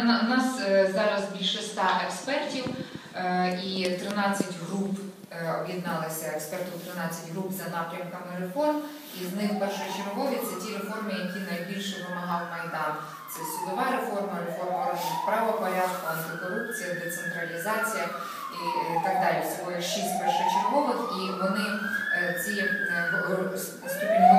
У нас е, зараз більше ста експертів е, і 13 груп е, об'єдналися експертів 13 груп за напрямками реформ. І з них першочергові це ті реформи, які найбільше вимагав Майдан. Це судова реформа, реформа правопорядку, антикорупція, децентралізація і так далі. Всього шість першочергових, і вони ці ступінь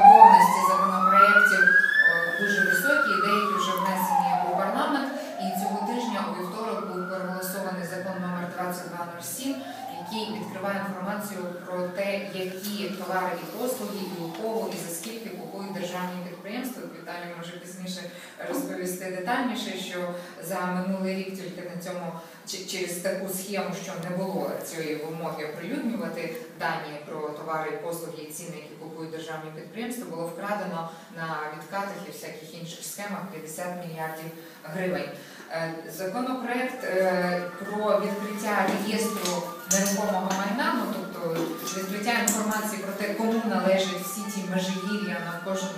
207, який відкриває інформацію про те, які товари і послуги, і у кого, і за скільки купують державні підприємства. Віталій може пізніше розповісти детальніше, що за минулий рік тільки на цьому через таку схему, що не було цієї вимоги оприлюднювати дані про товари і послуги і ціни, які купують державні підприємства, було вкрадено на відкатах і всяких інших схемах 50 мільярдів гривень. Е, законопроект е, про відкриття інформації про те, кому належать всі ті межигір'я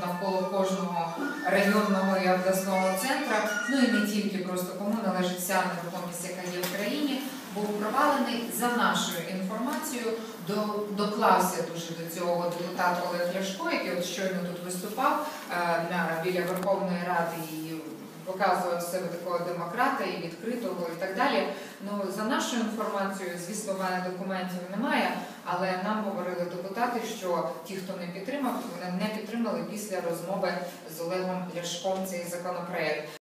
навколо, кожного районного і обласного центра, ну і не тільки просто кому належить вся нерухомість, яка є в країні, був провалений за нашою інформацією. До, доклався дуже до цього депутат Олег Ляшко, який от щойно тут виступав е, біля Верховної Ради і показував себе такого демократа і відкритого і так далі. Ну за нашою інформацією, звісно, в мене документів немає, але нам говорили депутати, що ті, хто не підтримав, вони не підтримали після розмови з Олегом Ляшком цей законопроект.